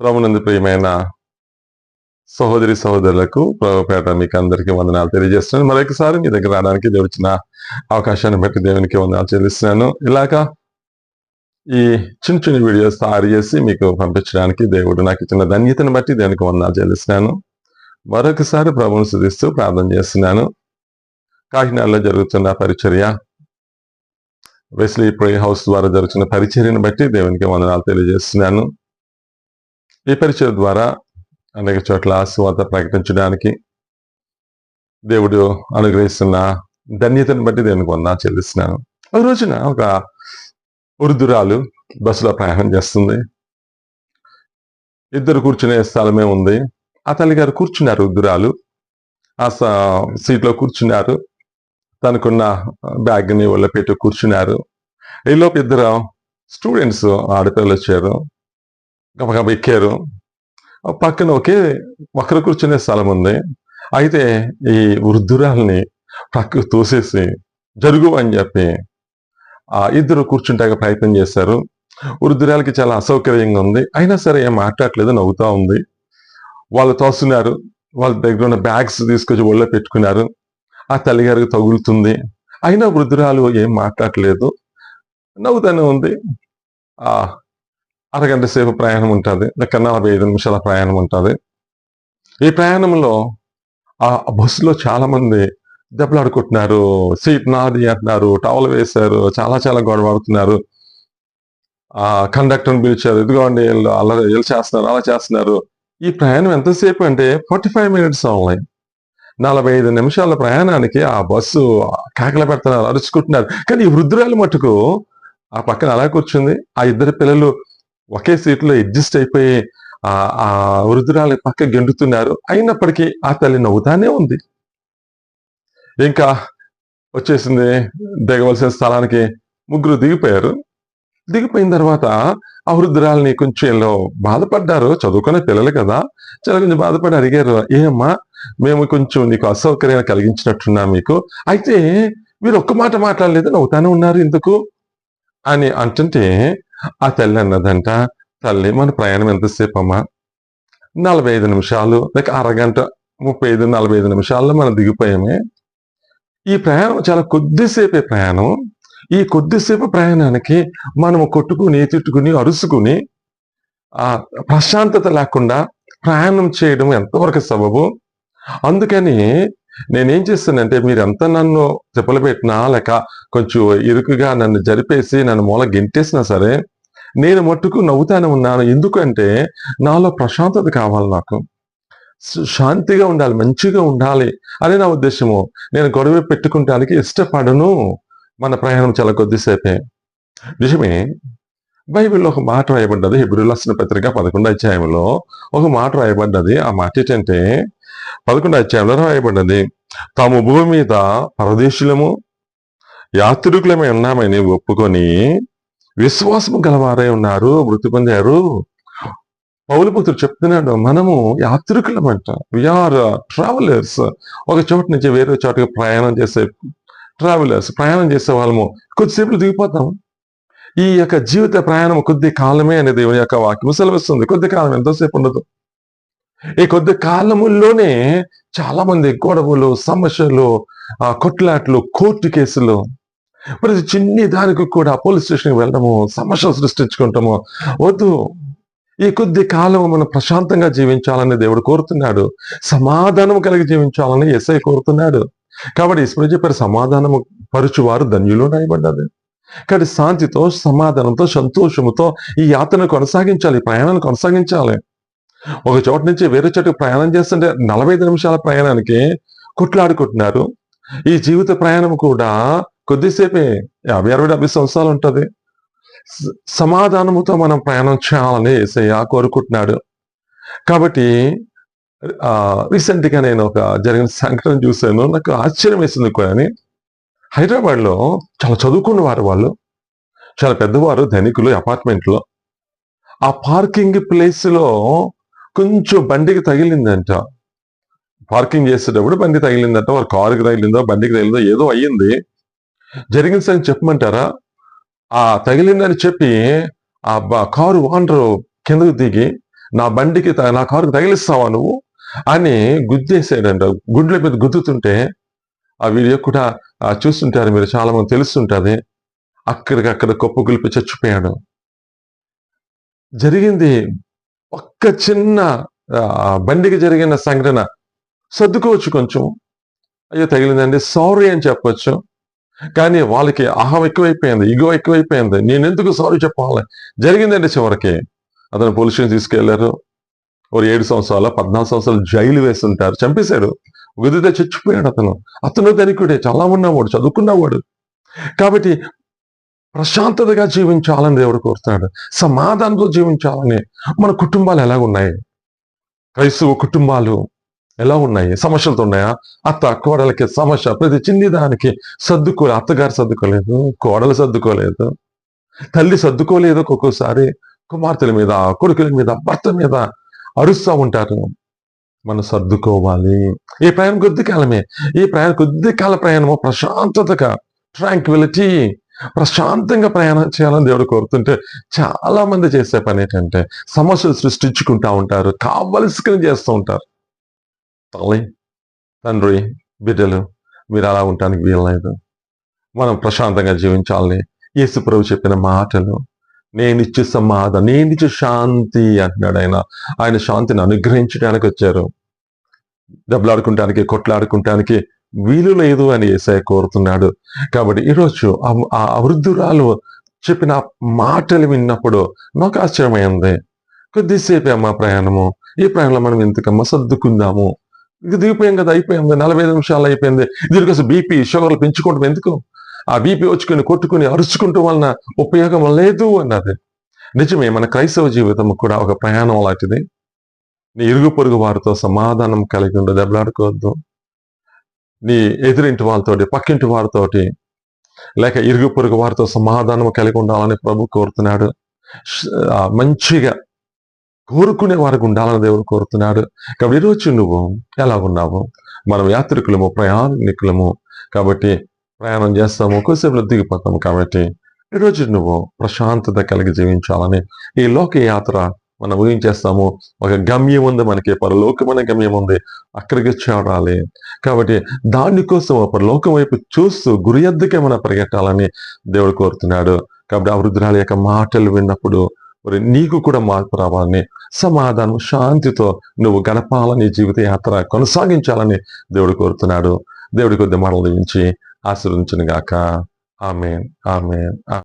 ప్రభునందు ప్రియమైన సహోదరి సహోదరులకు ప్రభుపేట మీకు అందరికీ వందనాలు తెలియజేస్తున్నాను. మరొకసారి మీ దగ్గర రావడానికి దేవుడు అవకాశాన్ని బట్టి దేవునికి వందనాలు చెల్లిస్తున్నాను. ఇలాగా ఈ చిన్న చిన్న వీడియోస్ తయారు చేసి మీకు పంపించడానికి దేవుడు నాకు ఇచ్చిన ధన్యతను బట్టి దేవునికి వందనాలు చెల్లిస్తున్నాను. మరొకసారి ప్రభుని శుధిస్తూ ప్రార్థన చేస్తున్నాను. కాకినాడలో జరుగుతున్న పరిచర్య వెస్లీ ప్రే హౌస్ ద్వారా జరుగుతున్న పరిచర్యను బట్టి దేవునికి వందనాలు తెలియజేస్తున్నాను. ఈ పరిచయ ద్వారా అనేక చోట్ల స్వాత ప్రకటించడానికి దేవుడు అనుగ్రహిస్తున్న ధన్యతను బట్టి దేవునికి వందనాలు చెల్లిస్తున్నాను. ఒక రోజున ఒక వృద్ధురాలు బస్సులో ప్రయాణం చేస్తుంది. ఇద్దరు కూర్చునే స్థలమే ఉంది. ఆ తల్లి గారు కూర్చున్నారు వృద్ధురాలు. ఆ సీట్లో కూర్చున్నారు. తనకున్న బ్యాగ్ని ఒళ్ళ పెట్టి కూర్చున్నారు. ఈలోపు ఇద్దరు స్టూడెంట్స్ ఆడపిల్లలు వచ్చారు. గబగబ ఎక్కారు. పక్కన ఒకే ఒకరు కూర్చునే స్థలం ఉంది. అయితే ఈ వృద్ధురాల్ని పక్కకు తోసేసి జరుగు అని చెప్పి ఆ ఇద్దరు కూర్చుంటాక ప్రయత్నం చేశారు. వృద్ధురాలకి చాలా అసౌకర్యంగా ఉంది. అయినా సరే ఏం మాట్లాడలేదు నవ్వుతా ఉంది. వాళ్ళు తోస్తున్నారు. వాళ్ళ దగ్గర ఉన్న బ్యాగ్స్ తీసుకొచ్చి ఒళ్ళో పెట్టుకున్నారు. ఆ తల్లిగారికి తగులుతుంది. అయినా వృద్ధురాలు ఏం మాట్లాడలేదు నవ్వుతానే ఉంది. అరగంట సేపు ప్రయాణం ఉంటుంది లెక్క నలభై ఐదు నిమిషాల ప్రయాణం ఉంటుంది. ఈ ప్రయాణంలో ఆ బస్సులో చాలామంది దెబ్బలాడుకుంటున్నారు సీట్ నాది అంటున్నారు టవల్ వేశారు చాలా చాలా గొడవ పడుతున్నారు. ఆ కండక్టర్ని పిలిచారు ఇదిగోండి వీళ్ళు అలా వీళ్ళు చేస్తున్నారు అలా చేస్తున్నారు. ఈ ప్రయాణం ఎంతసేపు అంటే ఫార్టీ ఫైవ్ మినిట్స్ ఆన్లైన్ నలభై ఐదు నిమిషాల ప్రయాణానికి ఆ బస్సు కేకలు పెడుతున్నారు అరుచుకుంటున్నారు. కానీ ఈ వృద్ధురాలు మటుకు ఆ పక్కన అలా కూర్చుంది ఆ ఇద్దరు పిల్లలు ఒకే సీట్లో అడ్జస్ట్ అయిపోయి ఆ వృద్ధురాలి పక్క గెండుతున్నారు. అయినప్పటికీ ఆ తల్లి నవ్వుతానే ఉంది. ఇంకా వచ్చేసింది దిగవలసిన స్థలానికి ముగ్గురు దిగిపోయారు. దిగిపోయిన తర్వాత ఆ వృద్ధురాలని కొంచెం ఏదో బాధపడ్డారు. చదువుకునే పిల్లలు కదా. చాలా కొంచెం బాధపడి అడిగారు ఏమ్మా మేము కొంచెం నీకు అసౌకర్యం కలిగించినట్టున్నా మీకు. అయితే మీరు ఒక్క మాట మాట్లాడలేదు నవ్వుతానే ఉన్నారు ఎందుకు? అని అంటుంటే ఆ తల్లి అన్నదంట తల్లి మన ప్రయాణం ఎంతసేపు అమ్మా నలభై ఐదు నిమిషాలు లేక అరగంట ముప్పై ఐదు నలభై ఐదు నిమిషాల్లో మనం దిగిపోయామే. ఈ ప్రయాణం చాలా కొద్దిసేపే ప్రయాణం. ఈ కొద్దిసేపు ప్రయాణానికి మనము కొట్టుకుని తిట్టుకుని అరుసుకుని ఆ ప్రశాంతత లేకుండా ప్రయాణం చేయడం ఎంతవరకు సబబు? అందుకని నేనేం చేస్తానంటే మీరు ఎంత నన్ను చెప్పులు పెట్టినా లేక కొంచెం ఇరుకుగా నన్ను జరిపేసి నన్ను మూల గెంటేసినా సరే నేను మట్టుకు నవ్వుతానే ఉన్నాను. ఎందుకంటే నాలో ప్రశాంతత కావాలి నాకు. శాంతిగా ఉండాలి మంచిగా ఉండాలి. అనే నా ఉద్దేశము. నేను గొడవ పెట్టుకుంటానికి ఇష్టపడను. మన ప్రయాణం చాలా కొద్దిసేపే. నిజమే. బైబిల్లో ఒక మాట రాయబడ్డది. హిబ్రిలాసిన పత్రిక పదకొండు అధ్యాయంలో ఒక మాట రాయబడ్డది. ఆ మాట ఏంటంటే పదకొండు అధ్యాయంలో రాయబడ్డది. తాము భూమి మీద పరదేశులము యాత్రికులమే ఉన్నామని ఒప్పుకొని విశ్వాసము గలవారై ఉన్నారు మృతి పొందారు. పౌలిపుత్రుడు చెప్తున్నాడు మనము యాత్రికులమంట. విఆర్ ట్రావెలర్స్ uh, ఒక చోటు నుంచి వేరే చోటుకి ప్రయాణం చేసే ట్రావెలర్స్ ప్రయాణం చేసే వాళ్ళము. కొద్దిసేపు దిగిపోతాం ఈ యొక్క జీవిత ప్రయాణం కొద్ది కాలమే అనేది దేవుని యొక్క వాక్యం సెలవిస్తుంది. కొద్ది కాలం ఎంతోసేపు ఉండదు. ఈ కొద్ది కాలముల్లోనే చాలా మంది గొడవలు సమస్యలు కొట్లాట్లు కోర్టు కేసులు ప్రతి చిన్ని దానికి కూడా పోలీస్ స్టేషన్కి వెళ్ళడము సమస్యలు సృష్టించుకుంటాము వద్దు. ఈ కొద్ది కాలం మనం ప్రశాంతంగా జీవించాలని దేవుడు కోరుతున్నాడు. సమాధానం కలిగి జీవించాలని ఎస్ఐ కోరుతున్నాడు. కాబట్టి ఇసుడు చెప్పారు సమాధానము పరుచువారు ధన్యులు రాయబడ్డది కాబట్టి శాంతితో సమాధానంతో సంతోషముతో ఈ యాత్రను కొనసాగించాలి ప్రయాణాన్ని కొనసాగించాలి. ఒక చోట నుంచి వేరే చోటుకు ప్రయాణం చేస్తుంటే నలభై ఐదు నిమిషాల ప్రయాణానికి కొట్లాడుకుంటున్నారు. ఈ జీవిత ప్రయాణం కూడా కొద్దిసేపే యాభై అరవై డెబ్బై సంవత్సరాలు ఉంటుంది. సమాధానముతో మనం ప్రయాణం చేయాలని ఏసయ్య కోరుకుంటున్నాడు. కాబట్టి రీసెంట్గా నేను ఒక జరిగిన సంఘటన చూశాను. నాకు ఆశ్చర్యం వేసింది కానీ హైదరాబాద్లో చాలా చదువుకున్నవారు వాళ్ళు చాలా పెద్దవారు ధనికులు అపార్ట్మెంట్లో. ఆ పార్కింగ్ ప్లేస్లో కొంచెం బండికి తగిలిందంట. పార్కింగ్ చేసేటప్పుడు బండి తగిలిందంట. వారు కారుకి తగిలిందో బండికి తగిలిందో ఏదో అయ్యింది. జరిగింది సంగతి చెప్పమంటారా? ఆ తగిలిందని చెప్పి ఆ కారు ఓనరు కిందకు దిగి నా బండికి త- నా కారుకి తగిలిస్తావా నువ్వు? అని గుద్దేసాడంట గుడ్ల మీద గుద్దుతుంటే ఆ వీడియో కూడా చూస్తుంటారు మీరు చాలా మంది తెలుస్తుంటుంది. అక్కడికక్కడ కుప్పగులిపి చచ్చిపోయాడు. జరిగింది ఒక్క చిన్న బండికి జరిగిన సంఘటన. సర్దుకోవచ్చు కొంచెం. అయ్యో తగిలిందండి. సారీ అని చెప్పొచ్చు. కానీ వాళ్ళకి అహం ఎక్కువైపోయింది ఇగో ఎక్కువైపోయింది. నేను ఎందుకు సారీ చెప్పాలి? జరిగిందండి చివరికి. అతను పోలీస్ తీసుకెళ్ళారు. ఒక ఏడు సంవత్సరాలు పద్నాలుగు సంవత్సరాలు జైలు వేస్తుంటారు చంపేశాడు. గుదితే చచ్చిపోయాడు అతను. అతను ధనికుడే చాలా ఉన్నవాడు చదువుకున్నవాడు. కాబట్టి ప్రశాంతతగా జీవించాలని దేవుడు కోరుతున్నాడు. సమాధానంతో జీవించాలని మన కుటుంబాలు ఎలాగున్నాయి? క్రైస్తవ కుటుంబాలు ఎలా ఉన్నాయి? సమస్యలతో ఉన్నాయా? అత్త కోడలకి సమస్య ప్రతి చిన్ని దానికి సర్దుకోలేదు అత్తగారు సర్దుకోలేదు కోడలు సర్దుకోలేదు తల్లి సర్దుకోలేదు ఒక్కొక్కసారి కుమార్తెల మీద కొడుకుల మీద భర్త మీద అరుస్తూ ఉంటారు. మనం సర్దుకోవాలి. ఈ ప్రయాణం కొద్ది కాలమే. ఈ ప్రయాణం కొద్ది కాల ప్రయాణము ప్రశాంతతగా ట్రాంక్విలిటీ ప్రశాంతంగా ప్రయాణం చేయాలని దేవుడు కోరుతుంటే చాలా మంది చేసే పని ఏంటంటే సమస్యలు సృష్టించుకుంటా ఉంటారు కావలసిన చేస్తూ ఉంటారు. తల్లి తండ్రి బిడ్డలు మీరు అలా ఉండటానికి వీల్లేదు. మనం ప్రశాంతంగా జీవించాలి. యేసు ప్రభు చెప్పిన మాటలు నేనిచ్చే సమాధ నేనిచ్చే శాంతి అంటున్నాడు ఆయన. ఆయన శాంతిని అనుగ్రహించడానికి వచ్చారు. దెబ్బలాడుకుంటానికి కొట్లాడుకుంటానికి వీలు లేదు అని ఏసఐ కోరుతున్నాడు. కాబట్టి ఈరోజు ఆ- వృద్ధురాలు చెప్పిన మాటలు విన్నప్పుడు నాకు ఆశ్చర్యమైంది. కొద్దిసేపే అమ్మా ప్రయాణము. ఈ ప్రయాణంలో మనం ఎందుకమ్మా సర్దుకుందాము. ఇది దిగిపోయాం కదా అయిపోయింది నలభై ఐదు నిమిషాలు అయిపోయింది. దీనికోసం బీపీ షుగర్లు పెంచుకోవడం ఎందుకు? ఆ బీపీ వచ్చుకొని కొట్టుకుని అరుచుకుంటూ వలన ఉపయోగం లేదు అన్నది. నిజమే మన క్రైస్తవ జీవితం కూడా ఒక ప్రయాణం లాంటిది. నీ ఇరుగు పొరుగు వారితో సమాధానం కలిగి ఉండి దెబ్బలాడుకోవద్దు. నీ ఎదురింటి వాళ్ళతోటి పక్కింటి వారితోటి లేక ఇరుగు పొరుగు వారితో సమాధానం కలిగి ఉండాలని ప్రభు కోరుతున్నాడు. మంచిగా కోరుకునే వారికి ఉండాలని దేవుడు కోరుతున్నాడు. కాబట్టి ఈరోజు నువ్వు ఎలా ఉన్నావు మనం యాత్రికులము ప్రయాణికులము కాబట్టి ప్రయాణం చేస్తాము కొద్దిసేపులో దిగిపోతాము కాబట్టి ఈరోజు నువ్వు ప్రశాంతత కలిగి జీవించాలని ఈ లోక యాత్ర మనం ఊహించేస్తాము. ఒక గమ్యం ఉంది మనకి పరలోకమైన గమ్యం ఉంది. అక్కడికి చేరాలి. కాబట్టి దానికోసం పరలోకం వైపు చూస్తూ గురి ఎద్దకే మనం పరిగెట్టాలని దేవుడు కోరుతున్నాడు. కాబట్టి ఆ వృద్ధురాలి యొక్క మాటలు విన్నప్పుడు మరి నీకు కూడా మార్పు రావాలని సమాధానం శాంతితో నువ్వు గడపాలని జీవిత యాత్ర కొనసాగించాలని దేవుడు కోరుతున్నాడు. దేవుడి కొద్ది మాటలు దీవించి గాక ఆమె ఆమె